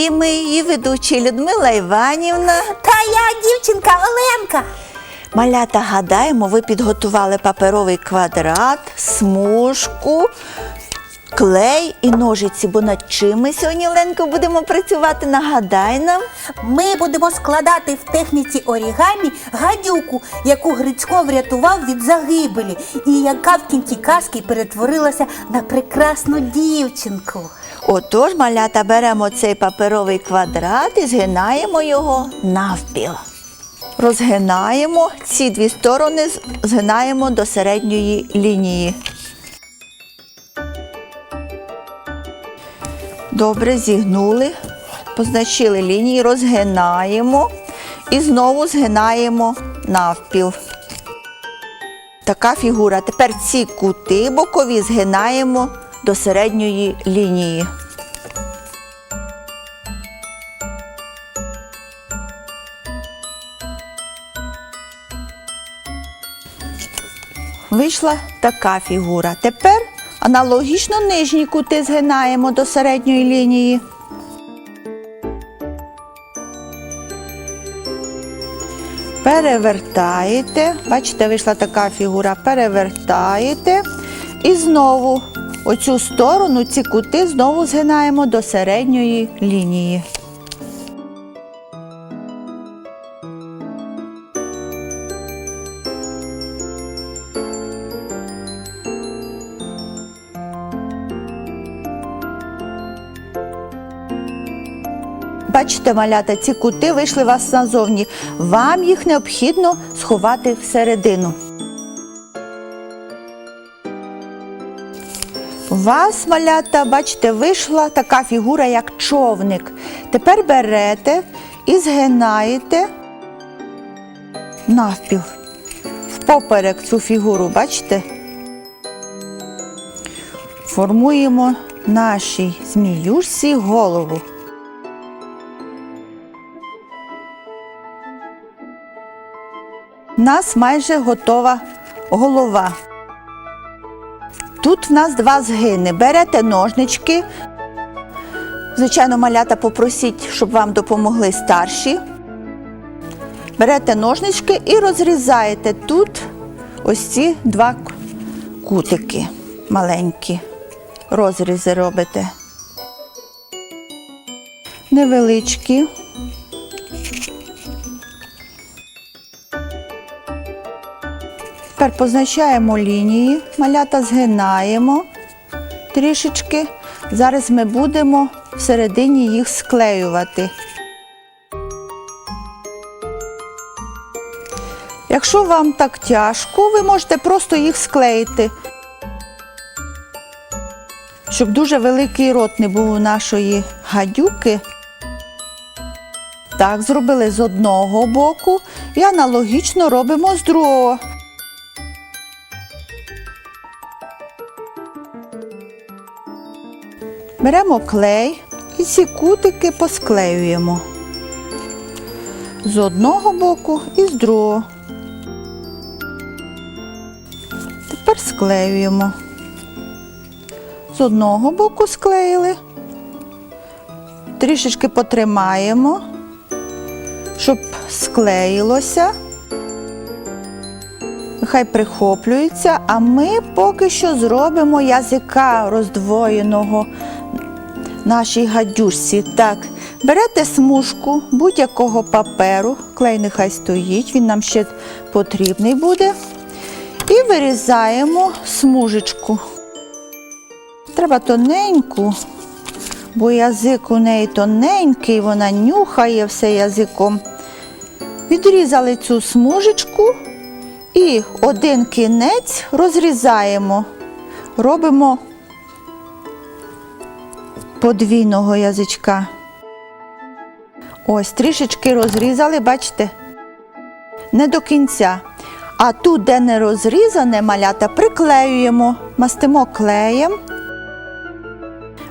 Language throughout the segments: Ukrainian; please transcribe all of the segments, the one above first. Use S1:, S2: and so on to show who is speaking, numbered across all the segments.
S1: І ми її ведучі Людмила Іванівна.
S2: Та я дівчинка Оленка.
S1: Малята, гадаємо, ви підготували паперовий квадрат, смужку, клей і ножиці. Бо над чим ми сьогодні, Ленко, будемо працювати? Нагадай нам.
S2: Ми будемо складати в техніці орігамі гадюку, яку Грицько врятував від загибелі, і яка в кінці казки перетворилася на прекрасну дівчинку.
S1: Отож, малята, беремо цей паперовий квадрат і згинаємо його навпіл. Розгинаємо ці дві сторони, згинаємо до середньої лінії. Добре, зігнули, позначили лінії, розгинаємо і знову згинаємо навпіл. Така фігура. Тепер ці кути бокові згинаємо до середньої лінії. Вийшла така фігура. Тепер аналогічно нижні кути згинаємо до середньої лінії. Перевертаєте. Бачите, вийшла така фігура. Перевертаєте. І знову оцю сторону, ці кути знову згинаємо до середньої лінії. Бачите, малята, ці кути вийшли у вас назовні. Вам їх необхідно сховати всередину. У вас, малята, бачите, вийшла така фігура, як човник. Тепер берете і згинаєте навпіл. Впоперек цю фігуру, бачите? Формуємо нашій зміюшці голову. У нас майже готова голова. Тут в нас два згини. Берете ножнички. Звичайно, малята попросіть, щоб вам допомогли старші. Берете ножнички і розрізаєте тут ось ці два кутики маленькі. Розрізи робите. Невеличкі. Тепер позначаємо лінії, малята згинаємо трішечки. Зараз ми будемо всередині їх склеювати. Якщо вам так тяжко, ви можете просто їх склеїти, щоб дуже великий рот не був у нашої гадюки. Так, зробили з одного боку і аналогічно робимо з другого. Беремо клей і ці кутики посклеюємо з одного боку і з другого. Тепер склеюємо. З одного боку склеїли, трішечки потримаємо, щоб склеїлося. Нехай прихоплюється, а ми поки що зробимо язика роздвоєного нашій гадюшці. Так, берете смужку будь-якого паперу, клей нехай стоїть, він нам ще потрібний буде. І вирізаємо смужечку. Треба тоненьку, бо язик у неї тоненький, вона нюхає все язиком. Відрізали цю смужечку і один кінець розрізаємо. Робимо подвійного язичка. Ось, трішечки розрізали, бачите? Не до кінця. А тут, де не розрізане малята, приклеюємо, мастимо клеєм,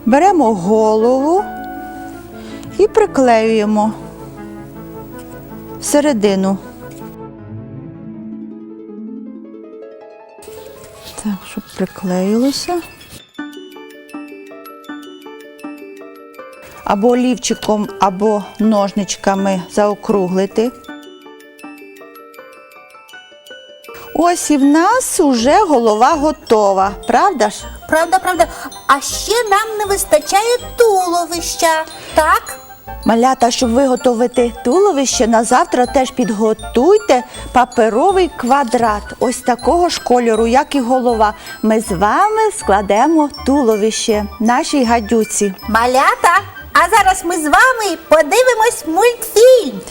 S1: беремо голову і приклеюємо всередину. Так, щоб приклеїлося. Або олівчиком, або ножничками заокруглити. Ось і в нас уже голова готова, правда ж?
S2: Правда, правда. А ще нам не вистачає туловища, так?
S1: Малята, щоб виготовити туловище, на завтра теж підготуйте паперовий квадрат, ось такого ж кольору, як і голова. Ми з вами складемо туловище нашій гадюці.
S2: Малята, а зараз ми з вами подивимось мультфільм.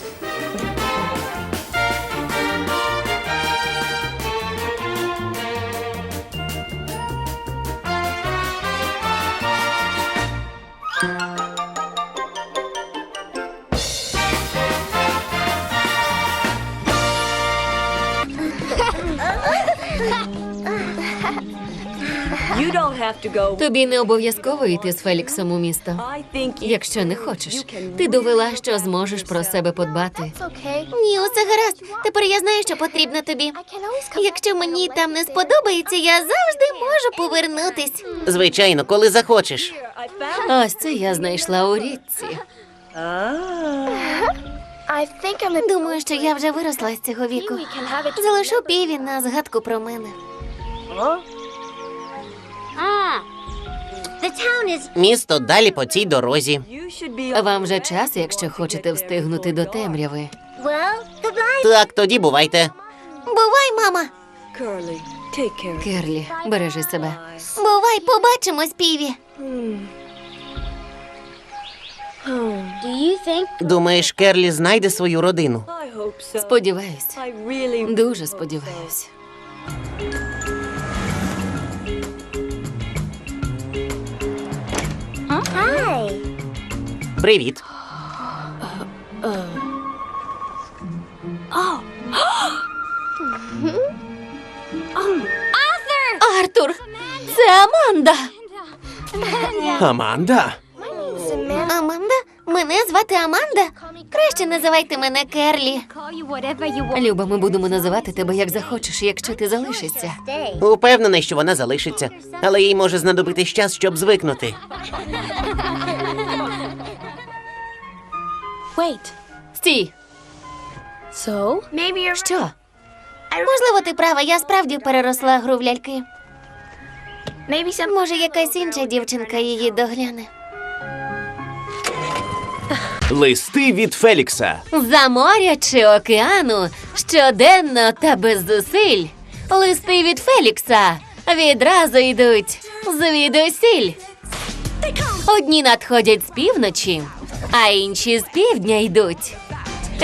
S3: Тобі не обов'язково йти з Феліксом у місто.
S4: I
S3: Якщо не хочеш, ти довела, що зможеш про себе подбати.
S5: Ні, усе гаразд. Тепер я знаю, що потрібно тобі. Якщо мені там не сподобається, я завжди можу повернутись.
S6: Звичайно, коли захочеш.
S3: Ось це я знайшла у річці.
S5: Думаю, що я вже виросла з цього віку. Залишу піві на згадку про мене.
S6: Місто далі по цій дорозі.
S3: Вам вже час, якщо хочете встигнути до темряви.
S6: Так, тоді бувайте.
S5: Бувай, мама.
S3: Керлі, бережи себе.
S5: Бувай, побачимось, піві.
S6: Думаєш, Керлі знайде свою родину?
S3: Сподіваюсь, дуже сподіваюсь.
S6: Привіт.
S3: Артур! Це Аманда!
S6: Аманда.
S5: Аманда? Мене звати Аманда. Краще називайте мене Керлі.
S3: Люба, ми будемо називати тебе як захочеш, якщо ти залишишся.
S6: Упевнений, що вона залишиться, але їй може знадобитись час, щоб звикнути.
S3: Стій! Що?
S5: Можливо, ти права, я справді переросла гру в ляльки. Може, якась інша дівчинка її догляне.
S7: Листи від Фелікса.
S3: За моря чи океану щоденно та без зусиль. Листи від Фелікса відразу йдуть звідусіль. Одні надходять з півночі, а інші з півдня йдуть.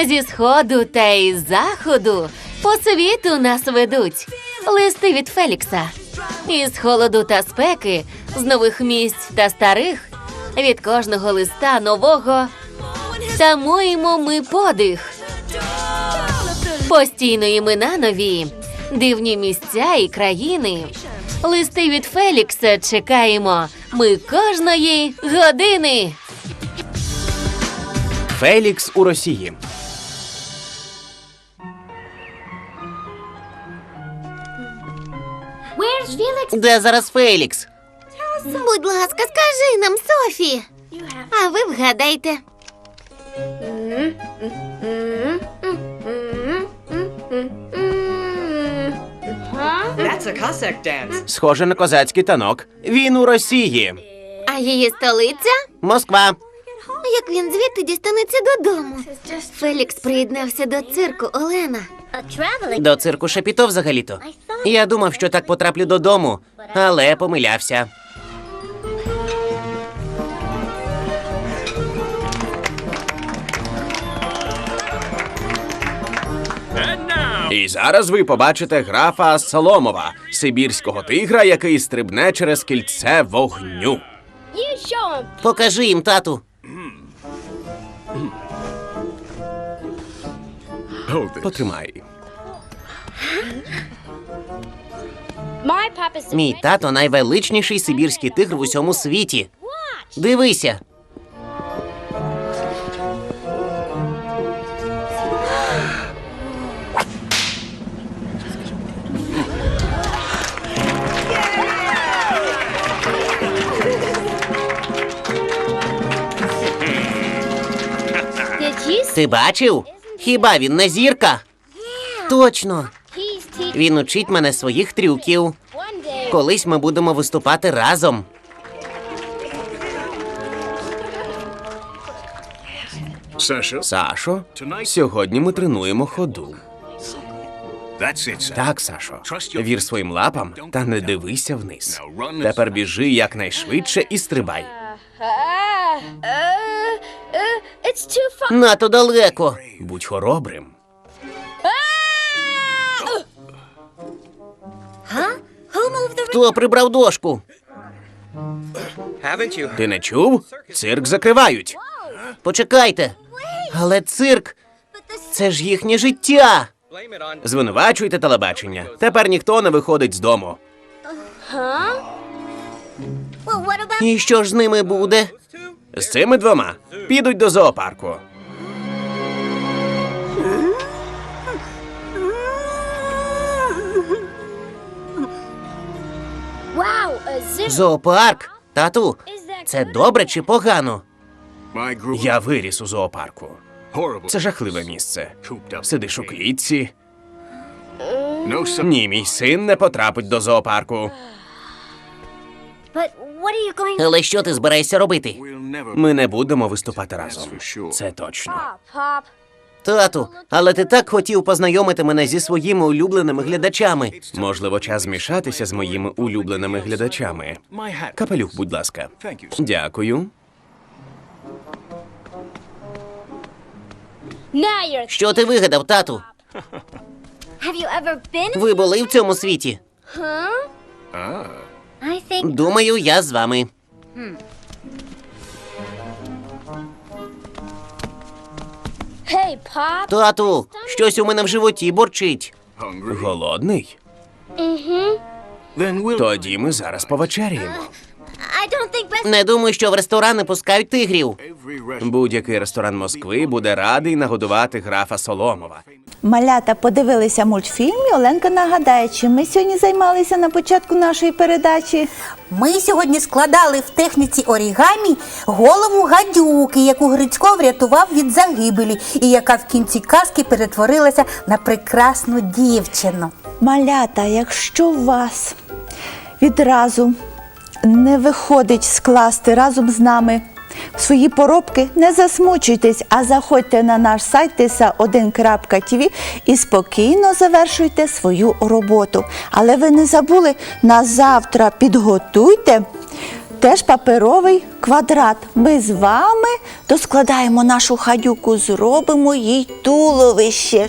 S3: Зі сходу та із заходу по світу нас ведуть. Листи від Фелікса. Із холоду та спеки, з нових місць та старих, від кожного листа нового Тамуємо ми подих. Постійно імена нові, дивні місця і країни. Листи від Фелікса чекаємо. Ми кожної години.
S7: Фелікс у Росії.
S6: Де зараз Фелікс?
S5: Будь ласка, скажи нам, Софі. А ви вгадайте.
S8: That's a Cossack dance.
S7: Схоже на козацький танок. Він у Росії.
S5: А її столиця?
S6: Москва.
S5: Як він звідти дістанеться додому? Фелікс приєднався до цирку Олена.
S6: До цирку Шапіто взагалі-то. Я думав, що так потраплю додому, але помилявся.
S7: І зараз ви побачите графа Соломова, сибірського тигра, який стрибне через кільце вогню.
S6: Покажи їм, тату.
S7: Потримай.
S6: Мій тато найвеличніший сибірський тигр в усьому світі. Дивися. Ти бачив? Хіба він не зірка? Точно. Він учить мене своїх трюків. Колись ми будемо виступати разом.
S7: Сашо, сьогодні ми тренуємо ходу. Так, Сашо. Вір своїм лапам та не дивися вниз. Тепер біжи якнайшвидше і стрибай.
S3: Нато далеко.
S7: Будь хоробрим.
S3: Хто прибрав дошку?
S7: Ти не чув? Цирк закривають.
S3: Почекайте. Але цирк це ж їхнє життя.
S7: Звинувачуйте телебачення. Тепер ніхто не виходить з дому.
S3: І що ж з ними буде?
S7: З цими двома підуть до зоопарку.
S3: Зоопарк? Тату, це добре чи погано?
S7: Я виріс у зоопарку. Це жахливе місце. Сидиш у клітці. Ні, мій син не потрапить до зоопарку.
S3: Але що ти збираєшся робити?
S7: Ми не будемо виступати разом. Це точно.
S3: Тату, але ти так хотів познайомити мене зі своїми улюбленими глядачами.
S7: Можливо, час змішатися з моїми улюбленими глядачами. Капелюх, будь ласка. Дякую.
S3: Що ти вигадав, тату? Ви були в цьому світі? Думаю, я з вами. Тату, щось у мене в животі борчить.
S7: Голодний? Тоді ми зараз повечеряємо.
S3: Не думаю, що в ресторани пускають тигрів.
S7: Будь-який ресторан Москви буде радий нагодувати графа Соломова.
S1: Малята подивилися мультфільм. і Оленка нагадає, чим ми сьогодні займалися на початку нашої передачі.
S2: Ми сьогодні складали в техніці орігамі голову гадюки, яку Грицько врятував від загибелі, і яка в кінці казки перетворилася на прекрасну дівчину.
S1: Малята, якщо вас відразу не виходить скласти разом з нами свої поробки, не засмучуйтесь, а заходьте на наш сайт tisa1.tv і спокійно завершуйте свою роботу. Але ви не забули, на завтра підготуйте теж паперовий квадрат. Ми з вами доскладаємо нашу хадюку, зробимо їй туловище.